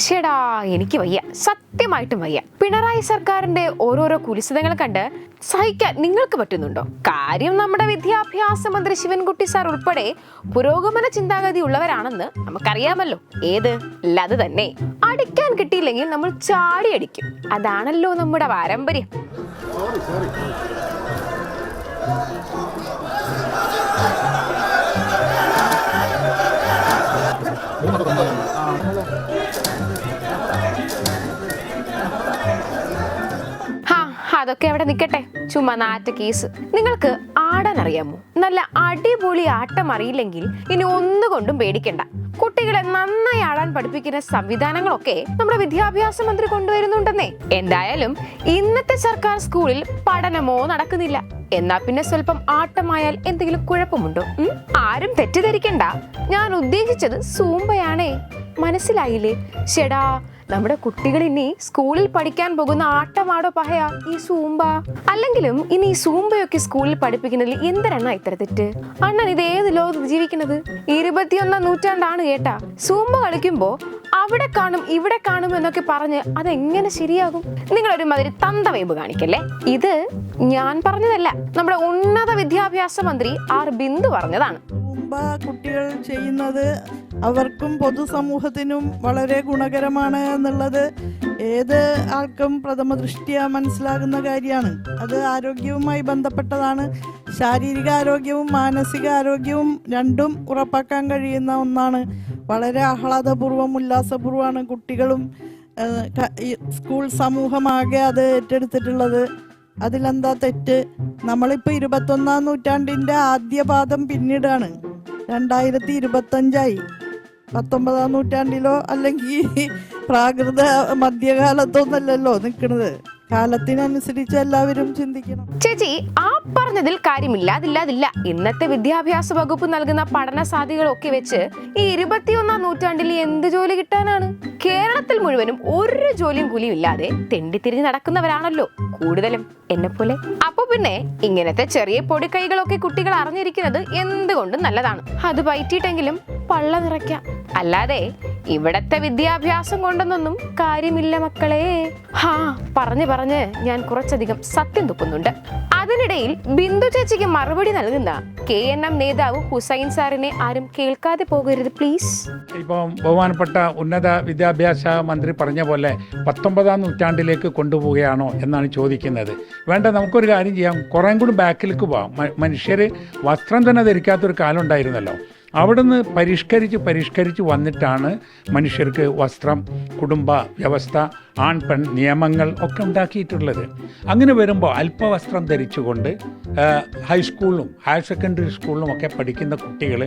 ഷെടാ എനിക്ക് വയ്യ. സത്യമായിട്ടും വയ്യ. പിണറായി സർക്കാരിന്റെ ഓരോരോ കുലിസിതങ്ങൾ കണ്ട് സഹിക്കാൻ നിങ്ങൾക്ക് പറ്റുന്നുണ്ടോ? കാര്യം നമ്മുടെ വിദ്യാഭ്യാസ മന്ത്രി ശിവൻകുട്ടി സാർ ഉൾപ്പെടെ പുരോഗമന ചിന്താഗതി ഉള്ളവരാണെന്ന് നമുക്കറിയാമല്ലോ. ഏത്? ലത് തന്നെ. അടിക്കാൻ കിട്ടിയില്ലെങ്കിൽ നമ്മൾ ചാടി അടിക്കും. അതാണല്ലോ നമ്മുടെ പാരമ്പര്യം. അതൊക്കെ അവിടെ നിൽക്കട്ടെ ചുമ്മാ നാറ്റ കേസ്. നിങ്ങൾക്ക് ആടാൻ അറിയാമോ? നല്ല അടിപൊളി ആട്ടം അറിയില്ലെങ്കിൽ ഇനി ഒന്നുകൊണ്ടും പേടിക്കണ്ട. കുട്ടികളെ നന്നായി ആടാൻ പഠിപ്പിക്കുന്ന സംവിധാനങ്ങളൊക്കെ നമ്മുടെ വിദ്യാഭ്യാസ മന്ത്രി കൊണ്ടുവരുന്നുണ്ടെന്നേ. എന്തായാലും ഇന്നത്തെ സർക്കാർ സ്കൂളിൽ പഠനമോ നടക്കുന്നില്ല. എന്നാ പിന്നെ സ്വല്പം ആട്ടമായാൽ എന്തെങ്കിലും കുഴപ്പമുണ്ടോ? ആരും തെറ്റിദ്ധരിക്കണ്ട. ഞാൻ ഉദ്ദേശിച്ചത് സൂമ്പയാണേ. മനസ്സിലായില്ലേ? ഷെടാ നമ്മുടെ കുട്ടികൾ ഇനി സ്കൂളിൽ പഠിക്കാൻ പോകുന്ന ആട്ടമാടോ പഹയാ ഈ സൂമ്പ അല്ലെങ്കിലും ഇനി ഈ സൂമ്പയൊക്കെ സ്കൂളിൽ പഠിപ്പിക്കുന്നതിൽ എന്തിനാണ് ഇത്ര തെറ്റ്? അണ്ണൻ ഇത് ഏത് ലോകത്ത് ജീവിക്കുന്നത്? ഇരുപത്തിയൊന്നാം നൂറ്റാണ്ടാണ് കേട്ടാ സൂമ്പ കളിക്കുമ്പോ അവിടെ കാണും ഇവിടെ കാണും എന്നൊക്കെ പറഞ്ഞ് അതെങ്ങനെ ശരിയാകും? നിങ്ങൾ ഒരുമാതിരി തന്തവൈബ് കാണിക്കല്ലേ? ഇത് ഞാൻ പറഞ്ഞതല്ല നമ്മുടെ ഉന്നത വിദ്യാഭ്യാസ മന്ത്രി ആർ ബിന്ദു പറഞ്ഞതാണ്. മുമ്പ് കുട്ടികൾ ചെയ്യുന്നത് അവർക്കും പൊതുസമൂഹത്തിനും വളരെ ഗുണകരമാണ് എന്നുള്ളത് ഏത് ആൾക്കും പ്രഥമ ദൃഷ്ടിയ മനസ്സിലാകുന്ന കാര്യമാണ്. അത് ആരോഗ്യവുമായി ബന്ധപ്പെട്ടതാണ്. ശാരീരിക ആരോഗ്യവും മാനസിക ആരോഗ്യവും രണ്ടും ഉറപ്പാക്കാൻ കഴിയുന്ന ഒന്നാണ്. വളരെ ആഹ്ലാദപൂർവം ഉല്ലാസപൂർവമാണ് കുട്ടികളും സ്കൂൾ സമൂഹമാകെ അത് ഏറ്റെടുത്തിട്ടുള്ളത്. അതിലെന്താ തെറ്റ്? നമ്മളിപ്പോൾ ഇരുപത്തൊന്നാം നൂറ്റാണ്ടിന്റെ ആദ്യ പാദം പിന്നീടാണ്. രണ്ടായിരത്തി ഇരുപത്തഞ്ചായി പത്തൊമ്പതാം നൂറ്റാണ്ടിലോ അല്ലെങ്കിൽ പ്രാകൃത മധ്യകാലത്തൊന്നല്ലല്ലോ നിൽക്കുന്നത് കാലത്തിനനുസരിച്ച് എല്ലാവരും ചിന്തിക്കണം. ചേച്ചി ആ പറഞ്ഞതിൽ കാര്യമില്ല അതില്ലാതില്ല ഇന്നത്തെ വിദ്യാഭ്യാസ വകുപ്പ് നൽകുന്ന പഠന സാധ്യതകളൊക്കെ വെച്ച് ഈ ഇരുപത്തിയൊന്നാം നൂറ്റാണ്ടിൽ എന്ത് ജോലി കിട്ടാനാണ്? കേരളത്തിൽ മുഴുവനും ഒരു ജോലിയും കൂലിയും ഇല്ലാതെ തെണ്ടിത്തിരിഞ്ഞ് നടക്കുന്നവരാണല്ലോ കൂടുതലും എന്നെ പോലെ അപ്പൊ പിന്നെ ഇങ്ങനത്തെ ചെറിയ പൊടിക്കൈകളൊക്കെ കുട്ടികൾ അറിഞ്ഞിരിക്കുന്നത് എന്തുകൊണ്ടും നല്ലതാണ്. അത് വൈറ്റിട്ടെങ്കിലും പള്ള നിറയ്ക്കാം. അല്ലാതെ ഇവിടത്തെ വിദ്യാഭ്യാസം കൊണ്ടൊന്നും കാര്യമില്ല മക്കളെ. ഹാ പറഞ്ഞു പറഞ്ഞ് ഞാൻ കുറച്ചധികം സത്യം തുപ്പുന്നുണ്ട്. അതിനിടയിൽ ബിന്ദു ചേച്ചിക്ക് മറുപടി നൽകുന്ന കെ എൻ എം നേതാവ് ഹുസൈൻ സാറിനെ ആരും കേൾക്കാതെ പോകരുത് പ്ലീസ് ഇപ്പം ബഹുമാനപ്പെട്ട ഉന്നത വിദ്യാഭ്യാസ മന്ത്രി പറഞ്ഞ പോലെ പത്തൊമ്പതാം നൂറ്റാണ്ടിലേക്ക് കൊണ്ടുപോവുകയാണോ എന്നാണ് ചോദിക്കുന്നത്. വേണ്ട നമുക്കൊരു കാര്യം ചെയ്യാം. കുറേ കൂടി ബാക്കിലേക്ക് പോവാം. മനുഷ്യർ വസ്ത്രം തന്നെ ധരിക്കാത്തൊരു കാലം ഉണ്ടായിരുന്നല്ലോ. അവിടുന്ന് പരിഷ്കരിച്ച് പരിഷ്കരിച്ച് വന്നിട്ടാണ് മനുഷ്യർക്ക് വസ്ത്രം കുടുംബ വ്യവസ്ഥ ആൺ പെൺ നിയമങ്ങൾ ഒക്കെ ഉണ്ടാക്കിയിട്ടുള്ളത്. അങ്ങനെ വരുമ്പോൾ അല്പവസ്ത്രം ധരിച്ചുകൊണ്ട് ഹൈസ്കൂളിലും ഹയർ സെക്കൻഡറി സ്കൂളിലും ഒക്കെ പഠിക്കുന്ന കുട്ടികൾ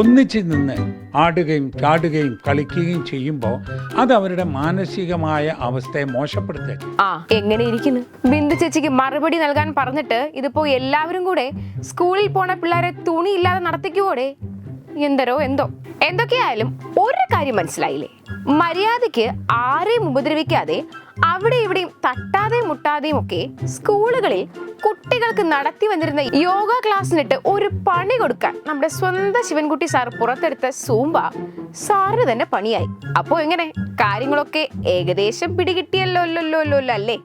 ഒന്നിച്ച് നിന്ന് ആടുകയും ചാടുകയും കളിക്കുകയും ചെയ്യുമ്പോൾ അത് അവരുടെ മാനസികമായ അവസ്ഥയെ മോശപ്പെടുത്തുക. ആ എങ്ങനെ ഇരിക്കുന്നു? ബിന്ദു ചേച്ചിക്ക് മറുപടി നൽകാൻ പറഞ്ഞിട്ട് ഇതിപ്പോ എല്ലാവരും കൂടെ സ്കൂളിൽ പോണ പിള്ളേരെ തുണിയില്ലാതെ ഇല്ലാതെ നടത്തിക്കുവോടെ എന്തരോ എന്തോ. എന്തൊക്കെയായാലും ഒരു കാര്യം മനസ്സിലായില്ലേ? മര്യാദയ്ക്ക് ആരെയും ഉപദ്രവിക്കാതെ അവിടെ ഇവിടെയും തട്ടാതെയും മുട്ടാതെയും ഒക്കെ സ്കൂളുകളിൽ കുട്ടികൾക്ക് നടത്തി വന്നിരുന്ന യോഗ ക്ലാസ്സിനിട്ട് ഒരു പണി കൊടുക്കാൻ നമ്മുടെ സ്വന്തം ശിവൻകുട്ടി സാർ പുറത്തെടുത്ത സൂമ്പ സാറിന് തന്നെ പണിയായി. അപ്പോ എങ്ങനെ? കാര്യങ്ങളൊക്കെ ഏകദേശം പിടികിട്ടിയല്ലോ അല്ലേ